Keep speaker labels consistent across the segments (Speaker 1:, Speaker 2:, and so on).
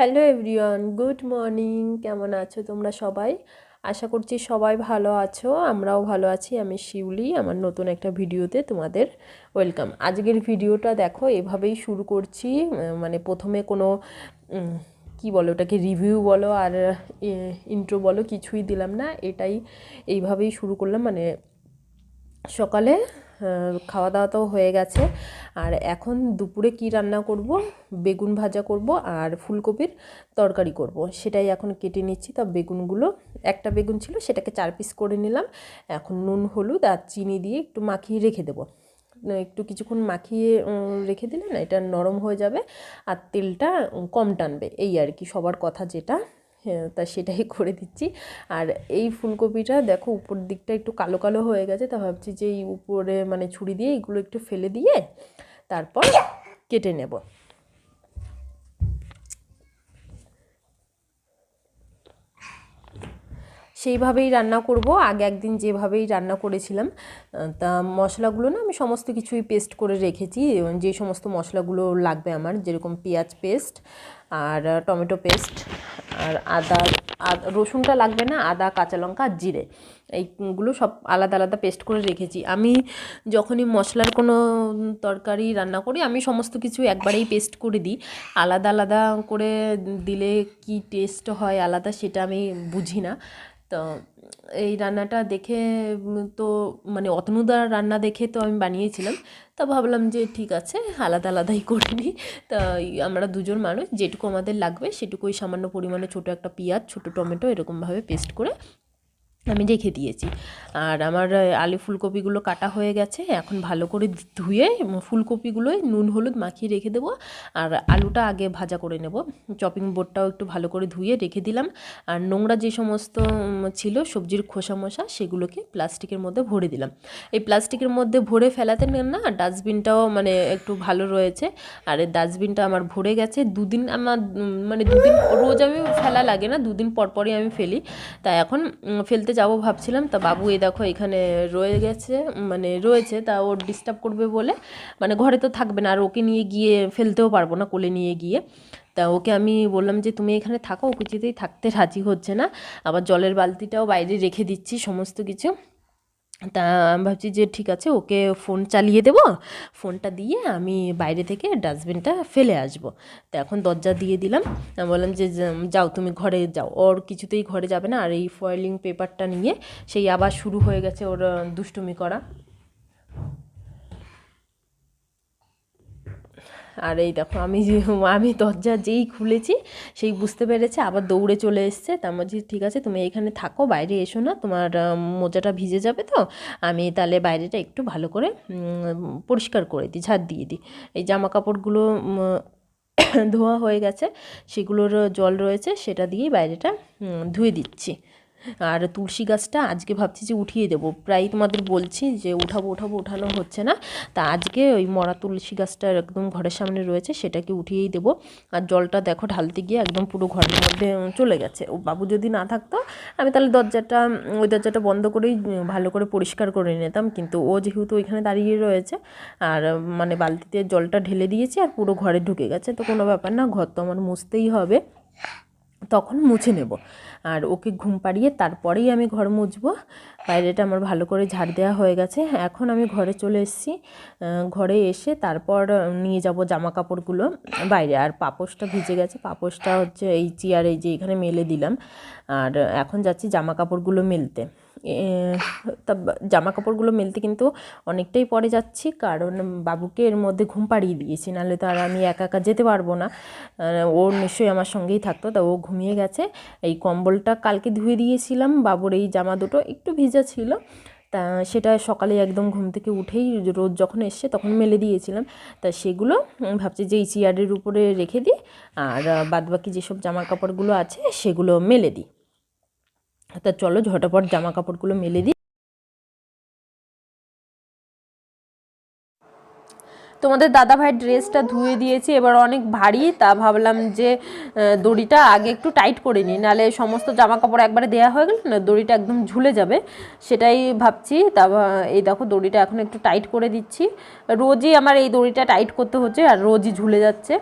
Speaker 1: Hello everyone good morning কেমন আছো তোমরা সবাই? আশা করছি সবাই ভালো আছো, আমরাও ভালো আছি। আমি শিউলি, আমার নতুন একটা ভিডিওতে তোমাদের ওয়েলকাম আজকের ভিডিওটা দেখো, এভাবেই শুরু করছি। মানে প্রথমে কোনো কি বলো ওটাকে রিভিউ বলো আর ইন্ট্রো বলো কিছুই দিলাম না। এটাই, এইভাবেই শুরু করলাম। মানে সকালে খাওয়া দাওয়া তো হয়ে গেছে। আর এখন দুপুরে কি রান্না করব? বেগুন ভাজা করব আর ফুলকপির তরকারি করব। সেটাই এখন কেটে নিচ্ছি। তা বেগুনগুলো, একটা বেগুন ছিল, সেটাকে চার পিস করে নিলাম। এখন নুন, হলুদ আর চিনি দিয়ে একটু মাখিয়ে রেখে দেবো। একটু কিছুক্ষণ মাখিয়ে রেখে দিলে না এটা নরম হয়ে যাবে আর তেলটা কম টানবে। এই আর কি, সবার কথা যেটা। তা সেটাই করে দিচ্ছি। আর এই ফুলকপিটা দেখো, উপর দিকটা একটু কালো কালো হয়ে গেছে, তা ভাবছি যে এই উপরে মানে ছুরি দিয়ে এগুলো একটু ফেলে দিয়ে তারপর কেটে নেব। সেইভাবেই রান্না করব। আগে একদিন যেভাবেই রান্না করেছিলাম তা মশলাগুলো না আমি সমস্ত কিছুই পেস্ট করে রেখেছি। যে সমস্ত মশলাগুলো লাগবে আমার, যেরকম পেঁয়াজ পেস্ট আর টমেটো পেস্ট আর আদা রসুনটা লাগবে না, আদা, কাঁচা লঙ্কা আর জিরে। এইগুলো সব আলাদা আলাদা পেস্ট করে রেখেছি। আমি যখনই মশলার কোনো তরকারি রান্না করি, আমি সমস্ত কিছু একবারেই পেস্ট করে দিই। আলাদা আলাদা করে দিলে কি টেস্ট হয়, আলাদা সেটা আমি বুঝি না। তো এই রান্নাটা দেখে তো মানে অতনুদার রান্না দেখে তো আমি বানিয়েছিলাম। তা ভাবলাম যে ঠিক আছে, আলাদা আলাদাই করে নিই। তা আমরা দুজন মানুষ, যেটুকু আমাদের লাগবে সেটুকুই সামান্য পরিমাণে ছোটো একটা পেঁয়াজ, ছোটো টমেটো এরকমভাবে পেস্ট করে আমি রেখে দিয়েছি। আর আমার আলু ফুলকপিগুলো কাটা হয়ে গেছে। এখন ভালো করে ধুয়ে উম, ফুলকপিগুলোয় নুন হলুদ মাখিয়ে রেখে দেবো। আর আলুটা আগে ভাজা করে নেব। চপিং বোর্ডটাও একটু ভালো করে ধুয়ে রেখে দিলাম। আর নোংরা যে সমস্ত ছিল সবজির খোসা মশা সেগুলোকে প্লাস্টিকের মধ্যে ভরে দিলাম। এই প্লাস্টিকের মধ্যে ভরে ফেলাতে না ডাস্টবিনটাও মানে একটু ভালো রয়েছে। আর এই ডাস্টবিনটা আমার ভরে গেছে। দুদিন আমার মানে দুদিন রোজ আমি ফেলা লাগে না দুদিন পর পরই আমি ফেলি। তা এখন উম, ফেলতে যাব ভাবছিলাম। তা বাবু এ দেখো এখানে রয়ে গেছে মানে রয়েছে, তা ওর ডিস্টার্ব করবে বলে মানে ঘরে তো থাকবে না, আর ওকে নিয়ে গিয়ে ফেলতেও পারব না কোলে নিয়ে গিয়ে। তা ওকে আমি বললাম যে, তুমি এখানে থাকো, ও কিছুতেই থাকতে রাজি হচ্ছে না। আবার জলের বালতিটাও বাইরে রেখে দিচ্ছি, সমস্ত কিছু। তা আমি ভাবছি যে ঠিক আছে, ওকে ফোন চালিয়ে দেব। ফোনটা দিয়ে আমি বাইরে থেকে ডাস্টবিনটা ফেলে আসব। তো এখন দরজা দিয়ে দিলাম। বললাম যে- যাও, তুমি ঘরে যাও। ওর কিছুতেই ঘরে যাবে না। আর এই ফয়েলিং পেপারটা নিয়ে সেই আবার শুরু হয়ে গেছে ওর দুষ্টুমি করা। আর এই দেখো, আমি যে আমি দরজা যেই খুলেছি, সেই বুঝতে পেরেছে, আবার দৌড়ে চলে এসছে। তার বলছি ঠিক আছে, তুমি এখানে থাকো, বাইরে এসো না, তোমার মোজাটা ভিজে যাবে তো। আমি তাহলে বাইরেটা একটু ভালো করে পরিষ্কার করে দিই, ঝাড় দিয়ে দিই। এই জামা কাপড়গুলো ধোয়া হয়ে গেছে, সেগুলোর জল রয়েছে, সেটা দিয়েই বাইরেটা ধুয়ে দিচ্ছি। আর তুলসী গাছটা আজকে ভাবছি যে উঠিয়ে দেবো। প্রায় তোমাদের বলছি যে উঠাবো উঠাবো, উঠানো হচ্ছে না। তা আজকে ওই মরা তুলসী গাছটা একদম ঘরের সামনে রয়েছে, সেটাকে উঠিয়েই দেবো। আর জলটা দেখো ঢালতে গিয়ে একদম পুরো ঘরের মধ্যে চলে গেছে। ও বাবু যদি না থাকতো, আমি তাহলে দরজাটা ওই দরজাটা বন্ধ করেই ভালো করে পরিষ্কার করে নিতাম। কিন্তু ও যেহেতু ওইখানে দাঁড়িয়ে রয়েছে, আর মানে বালতিতে জলটা ঢেলে দিয়েছি, আর পুরো ঘরে ঢুকে গেছে, তো কোনো ব্যাপার না, ঘর তো আমার মুছতেই হবে। তখন মুছে নেব। আর ওকে ঘুম পাড়িয়ে তারপরেই আমি ঘর মুছব। বাইরেটা আমার ভালো করে ঝাড় দেওয়া হয়ে গেছে। এখন আমি ঘরে চলে এসেছি। ঘরে এসে তারপর নিয়ে যাব জামা কাপড়গুলো বাইরে। আর পাপোশটা ভিজে গেছে। পাপোশটা হচ্ছে এই চেয়ারে যে এখানে মেলে দিলাম। আর এখন যাচ্ছি জামা কাপড়গুলো মেলতে। তা জামা কাপড়গুলো মেলতে কিন্তু অনেকটাই পরে যাচ্ছি। কারণ বাবুকে এর মধ্যে ঘুম পাড়িয়ে দিয়েছি, নাহলে তো আর আমি একা একা যেতে পারব না। ও নিশ্চয়ই আমার সঙ্গেই থাকতো, তা ও ঘুমিয়ে গেছে। এই কম্বলটা কালকে ধুয়ে দিয়েছিলাম, বাবুর এই জামা দুটো একটু ভিজা ছিল। তা সেটা সকালে একদম ঘুম থেকে উঠেই রোদ যখন এসছে তখন মেলে দিয়েছিলাম। তা সেগুলো ভাবছি যে এই চেয়ারের উপরে রেখে দিই, আর বাদবাকি যেসব জামা কাপড়গুলো আছে সেগুলো মেলে দিই। তা চলো ঝটাপট জামা কাপড়গুলো মেলে দিই। তোমাদের দাদা ভাই ড্রেসটা ধুয়ে দিয়েছি, এবার অনেক ভারী, তা ভাবলাম যে দড়িটা আগে একটু টাইট করে নিই নাহলে সমস্ত জামা কাপড় একবারে দেওয়া হয়ে গেলে না, দড়িটা একদম ঝুলে যাবে। সেটাই ভাবছি, তা এই দেখো দড়িটা এখন একটু টাইট করে দিচ্ছি। রোজই আমার এই দড়িটা টাইট করতে হচ্ছে, আর রোজই ঝুলে যাচ্ছে।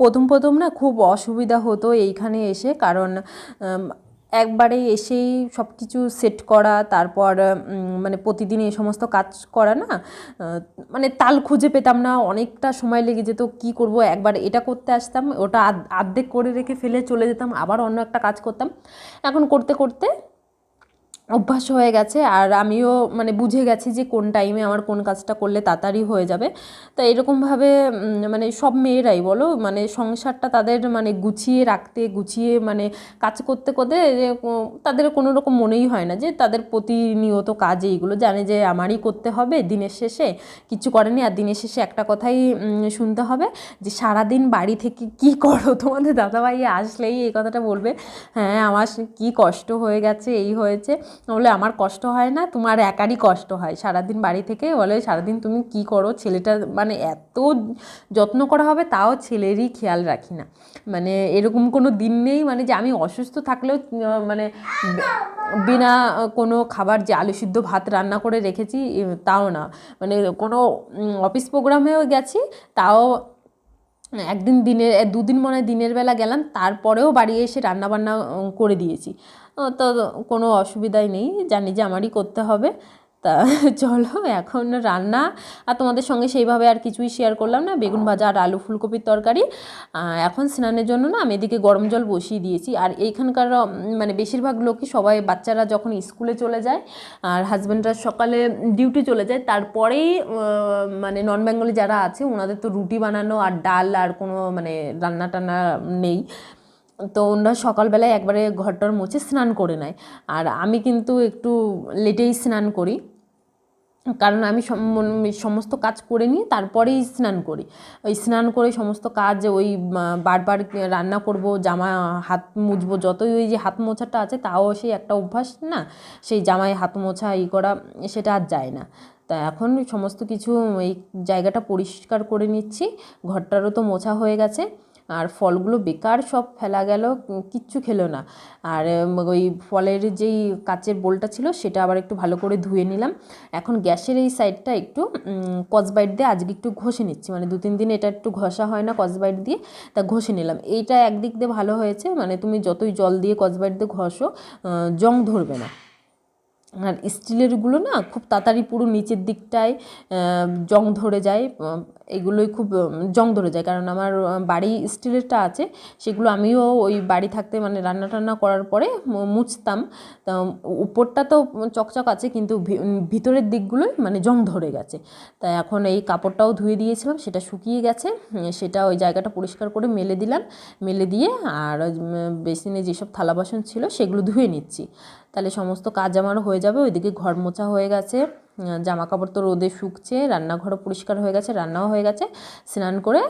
Speaker 1: প্রথম প্রথম না খুব অসুবিধা হতো এইখানে এসে, কারণ একবারে এসেই সব কিছু সেট করা, তারপর মানে প্রতিদিন এই সমস্ত কাজ করা না মানে তাল খুঁজে পেতাম না, অনেকটা সময় লেগে যেত, কি করব, একবার এটা করতে আসতাম, ওটা আর্ধেক করে রেখে ফেলে চলে যেতাম, আবার অন্য একটা কাজ করতাম। এখন করতে করতে অভ্যাস হয়ে গেছে আর আমিও মানে বুঝে গেছি যে কোন টাইমে আমার কোন কাজটা করলে তাড়াতাড়ি হয়ে যাবে। তা এরকমভাবে মানে সব মেয়েরাই বলো মানে সংসারটা তাদের মানে গুছিয়ে রাখতে, গুছিয়ে মানে কাজ করতে করতে তাদের কোনো রকম মনেই হয় না যে তাদের প্রতিনিয়ত কাজ এইগুলো জানে যে আমারই করতে হবে, দিনের শেষে কিছু করেনি আর দিনের শেষে একটা কথাই শুনতে হবে যে সারাদিন বাড়ি থেকে কি করো? তোমাদের দাদাভাই আসলেই এই কথাটা বলবে হ্যাঁ আমার কি কষ্ট হয়ে গেছে, এই হয়েছে। বলে, আমার কষ্ট হয় না, তোমার একারই কষ্ট হয়। সারাদিন বাড়ি থেকে বলে, সারাদিন তুমি কি করো? ছেলেটা মানে এত যত্ন করা হবে, তাও ছেলেরই খেয়াল রাখি না। মানে এরকম কোনো দিন নেই মানে যে আমি অসুস্থ থাকলেও মানে বিনা কোনো খাবার যে আলু সিদ্ধ ভাত রান্না করে রেখেছি তাও না। মানে কোনো অফিস প্রোগ্রামেও গেছি, তাও একদিন দিনের দুদিন মনে হয় দিনের বেলা গেলাম, তারপরেও বাড়ি এসে রান্নাবান্না বান্না করে দিয়েছি। তো কোনো অসুবিধাই নেই, জানি যে আমারই করতে হবে। তা চলো, এখন রান্না। আর তোমাদের সঙ্গে সেইভাবে আর কিছুই শেয়ার করলাম না। বেগুন ভাজা আর আলু ফুলকপির তরকারি। এখন স্নানের জন্য না আমি এদিকে গরম জল বসিয়ে দিয়েছি। আর এইখানকার মানে বেশিরভাগ লোকই সবাই বাচ্চারা যখন স্কুলে চলে যায় আর হাজব্যান্ডরা সকালে ডিউটি চলে যায়, তারপরেই মানে নন বেঙ্গলি যারা আছে ওনাদের তো রুটি বানানো আর ডাল আর কোনো মানে রান্না টান্না নেই। তো ওনারা সকালবেলায় একবারে ঘরটর মুছে স্নান করে নেয়। আর আমি কিন্তু একটু লেটেই স্নান করি। কারণ আমি সম- সমস্ত কাজ করে নিয়ে তারপরেই স্নান করি। ওই স্নান করে সমস্ত কাজ, ওই বারবার রান্না করব, জামা হাত মুছবো, যতই ওই যে হাত মোছাটা আছে তাও সেই একটা অভ্যাস না, সেই জামায় হাত মোছা, ই করা, সেটা আর যায় না। তা এখন সমস্ত কিছু এই জায়গাটা পরিষ্কার করে নিচ্ছি। ঘরটারও তো মোছা হয়ে গেছে। আর ফলগুলো বেকার সব ফেলা গেল কিচ্ছু খেলো না। আর ওই ফলের যেই কাচের বোলটা ছিল সেটা আবার একটু ভালো করে ধুয়ে নিলাম। এখন গ্যাসের এই সাইডটা একটু কসবাইট দিয়ে আজকে একটু ঘষে নিচ্ছি। মানে দু তিন দিন এটা একটু ঘষা হয় না কসবাইট দিয়ে, তা ঘষে নিলাম। এইটা একদিক দিয়ে ভালো হয়েছে মানে তুমি যতই জল দিয়ে কসবাইট দিয়ে ঘষো জং ধরবে না। আর স্টিলেরগুলো না খুব তাড়াতাড়ি পুরো নিচের দিকটায় জং ধরে যায় এগুলোই খুব জং ধরে যায়। কারণ আমার বাড়ি স্টিলেরটা আছে, সেগুলো আমিও ওই বাড়ি থাকতে মানে রান্না টান্না করার পরে মুছতাম। তা উপরটা তো চকচক আছে, কিন্তু ভিতরের দিকগুলোই মানে জং ধরে গেছে। তাই এখন এই কাপড়টাও ধুয়ে দিয়েছিলাম, সেটা শুকিয়ে গেছে সেটা ওই জায়গাটা পরিষ্কার করে মেলে দিলাম। মেলে দিয়ে আর বেসিনে যেসব থালা বাসন ছিল, সেগুলো ধুয়ে নিচ্ছি। তাহলে সমস্ত কাজ আমার হয়ে যাবে, ওইদিকে ঘর মোছা হয়ে গেছে জামা কাপড় তো রোদে শুকছে, রান্নাঘরও পরিষ্কার হয়ে গেছে, রান্নাও হয়ে গেছে, স্নান করে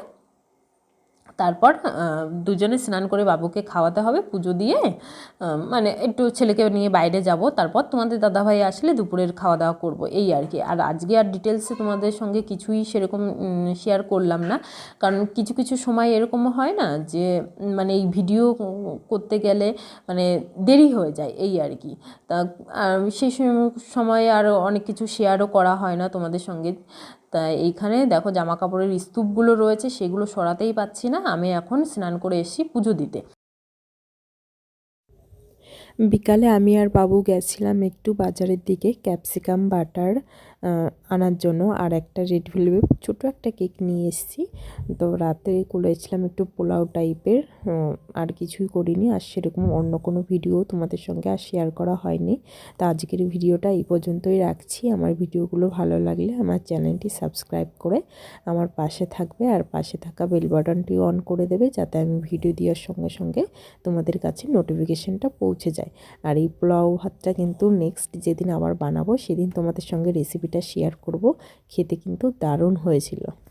Speaker 1: তারপর দুজনে স্নান করে বাবুকে খাওয়াতে হবে, পুজো দিয়ে। মানে একটু ছেলেকে নিয়ে বাইরে যাব, তারপর তোমাদের দাদাভাই আসলে দুপুরের খাওয়া দাওয়া করব, এই আর কি। আর আজকে আর ডিটেলসে তোমাদের সঙ্গে কিছুই সেরকম শেয়ার করলাম না। কারণ কিছু কিছু সময় এরকম হয় না যে মানে এই ভিডিও করতে গেলে মানে দেরি হয়ে যায়, এই আর কি। তা সেই সম- সময় আর অনেক কিছু শেয়ারও করা হয় না তোমাদের সঙ্গে। তা এইখানে দেখো জামা কাপড়ের স্তূপগুলো রয়েছে, সেগুলো সরাতেই পাচ্ছি না। আমি এখন স্নান করে এসেছি পুজো দিতে।
Speaker 2: বিকালে আমি আর বাবু গেছিলাম একটু বাজারের দিকে ক্যাপসিকাম, বাটার আনার জন্য আর একটা রেড ভেলভেট ছোটো একটা কেক নিয়ে এসেছি। তো রাতে করেছিলাম একটু পোলাও টাইপের আর কিছুই করিনি। আর সেরকম অন্য কোনো ভিডিও তোমাদের সঙ্গে আর শেয়ার করা হয়নি। তো আজকের ভিডিওটা এই পর্যন্তই রাখছি। আমার ভিডিওগুলো ভালো লাগলে আমার চ্যানেলটি সাবস্ক্রাইব করে আমার পাশে থাকবে। আর পাশে থাকা বেল বাটনটি অন করে দেবে যাতে আমি ভিডিও দেওয়ার সঙ্গে সঙ্গে তোমাদের কাছে নোটিফিকেশনটা পৌঁছে যায় আর এই পোলাও ভাতটা কিন্তু নেক্সট যেদিন আবার বানাবো, সেদিন তোমাদের সঙ্গে রেসিপিটা শেয়ার করব। খেতে কিন্তু দারুণ হয়েছিল।